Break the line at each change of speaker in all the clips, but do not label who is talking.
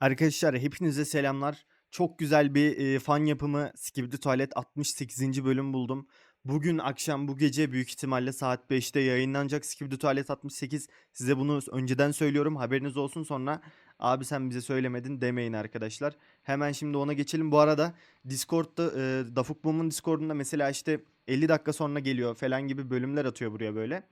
Arkadaşlar hepinize selamlar. Çok güzel bir e, fan yapımı Skibidi Tuvalet 68. bölüm buldum. Bugün akşam bu gece büyük ihtimalle saat 5'te yayınlanacak Skibidi Tuvalet 68. Size bunu önceden söylüyorum haberiniz olsun sonra abi sen bize söylemedin demeyin arkadaşlar. Hemen şimdi ona geçelim. Bu arada Discord'da e, Dafuk Boom'un Discord'unda mesela işte 50 dakika sonra geliyor falan gibi bölümler atıyor buraya böyle.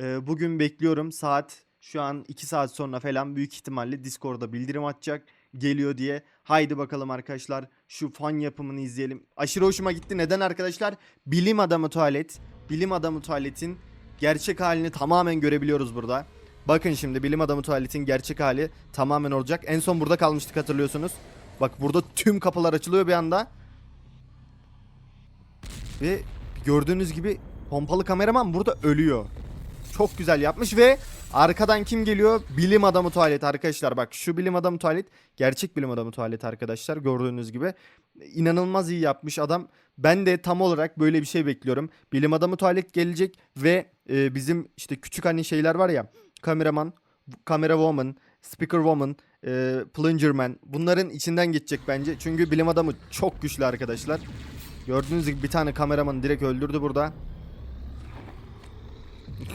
E, bugün bekliyorum saat şu an 2 saat sonra falan büyük ihtimalle Discord'da bildirim atacak geliyor diye. Haydi bakalım arkadaşlar şu fan yapımını izleyelim. Aşırı hoşuma gitti. Neden arkadaşlar? Bilim adamı tuvalet. Bilim adamı tuvaletin gerçek halini tamamen görebiliyoruz burada. Bakın şimdi bilim adamı tuvaletin gerçek hali tamamen olacak. En son burada kalmıştık hatırlıyorsunuz. Bak burada tüm kapılar açılıyor bir anda. Ve gördüğünüz gibi pompalı kameraman burada ölüyor. Çok güzel yapmış ve arkadan kim geliyor? Bilim adamı tuvalet arkadaşlar. Bak şu bilim adamı tuvalet gerçek bilim adamı tuvalet arkadaşlar gördüğünüz gibi. İnanılmaz iyi yapmış adam. Ben de tam olarak böyle bir şey bekliyorum. Bilim adamı tuvalet gelecek ve e, bizim işte küçük hani şeyler var ya. Kameraman, kamera woman, speaker woman, e, plunger man. Bunların içinden geçecek bence. Çünkü bilim adamı çok güçlü arkadaşlar. Gördüğünüz gibi bir tane kameraman direkt öldürdü burada.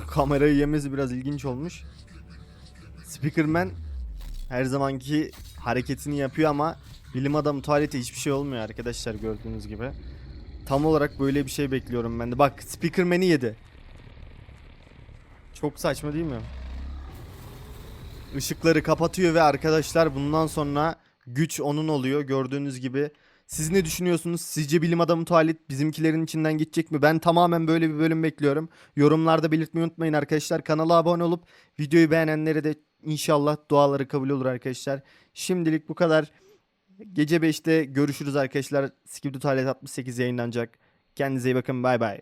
Kamerayı yemesi biraz ilginç olmuş. Speakerman her zamanki hareketini yapıyor ama bilim adamı tuvalete hiçbir şey olmuyor arkadaşlar gördüğünüz gibi. Tam olarak böyle bir şey bekliyorum ben de. Bak Speakerman'i yedi. Çok saçma değil mi? Işıkları kapatıyor ve arkadaşlar bundan sonra güç onun oluyor gördüğünüz gibi. Siz ne düşünüyorsunuz? Sizce bilim adamı tuvalet bizimkilerin içinden geçecek mi? Ben tamamen böyle bir bölüm bekliyorum. Yorumlarda belirtmeyi unutmayın arkadaşlar. Kanala abone olup videoyu beğenenlere de inşallah duaları kabul olur arkadaşlar. Şimdilik bu kadar. Gece 5'te görüşürüz arkadaşlar. Skibidi Tuvalet 68 yayınlanacak. Kendinize iyi bakın. Bay bay.